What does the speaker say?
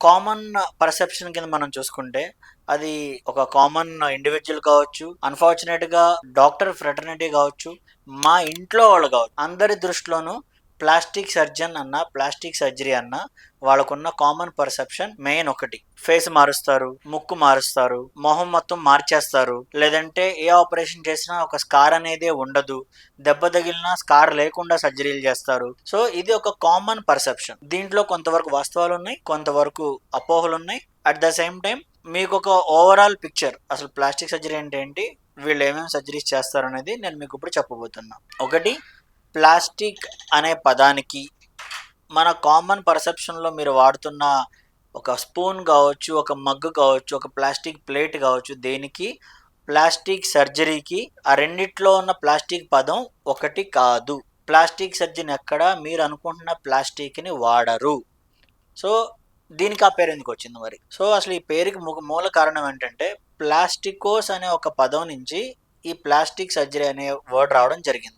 Common perception కింద మనం చూసుకుంటే అది ఒక కామన్ ఇండివిజువల్ కావచ్చు అన్ఫార్చునేట్గా డాక్టర్ ఫ్రెటర్నిటీ కావచ్చు మా ఇంట్లో వాళ్ళు కావచ్చు అందరి దృష్టిలోనూ ప్లాస్టిక్ సర్జన్ అన్న ప్లాస్టిక్ సర్జరీ అన్న వాళ్ళకున్న కామన్ పర్సెప్షన్ మెయిన్ ఒకటి. ఫేస్ మారుస్తారు ముక్కు మారుస్తారు మొహం మొత్తం మార్చేస్తారు. లేదంటే ఏ ఆపరేషన్ చేసినా ఒక స్కార్ అనేది ఉండదు. దెబ్బ తగిలినా స్కార్ లేకుండా సర్జరీలు చేస్తారు. సో ఇది ఒక కామన్ పర్సెప్షన్. దీంట్లో కొంతవరకు వాస్తవాలు ఉన్నాయి కొంతవరకు అపోహలు ఉన్నాయి. అట్ ద సేమ్ టైం మీకు ఒక ఓవరాల్ పిక్చర్ అసలు ప్లాస్టిక్ సర్జరీ అంటే ఏంటి వీళ్ళు ఏమేమి సర్జరీస్ చేస్తారు అనేది నేను మీకు ఇప్పుడు చెప్పబోతున్నా. ఒకటి ప్లాస్టిక్ అనే పదానికి మన కామన్ పర్సెప్షన్లో మీరు వాడుతున్న ఒక స్పూన్ కావచ్చు ఒక మగ్గు కావచ్చు ఒక ప్లాస్టిక్ ప్లేట్ కావచ్చు దేనికి? ప్లాస్టిక్ సర్జరీకి. ఆ రెండిట్లో ఉన్న ప్లాస్టిక్ పదం ఒకటి కాదు. ప్లాస్టిక్ సర్జరీ ఎక్కడ? మీరు అనుకుంటున్న ప్లాస్టిక్ని వాడరు. సో దీనికి ఆ పేరు ఎందుకు వచ్చింది మరి? సో అసలు ఈ పేరుకి మూల కారణం ఏంటంటే ప్లాస్టికోస్ అనే ఒక పదం నుంచి ఈ ప్లాస్టిక్ సర్జరీ అనే వర్డ్ రావడం జరిగింది.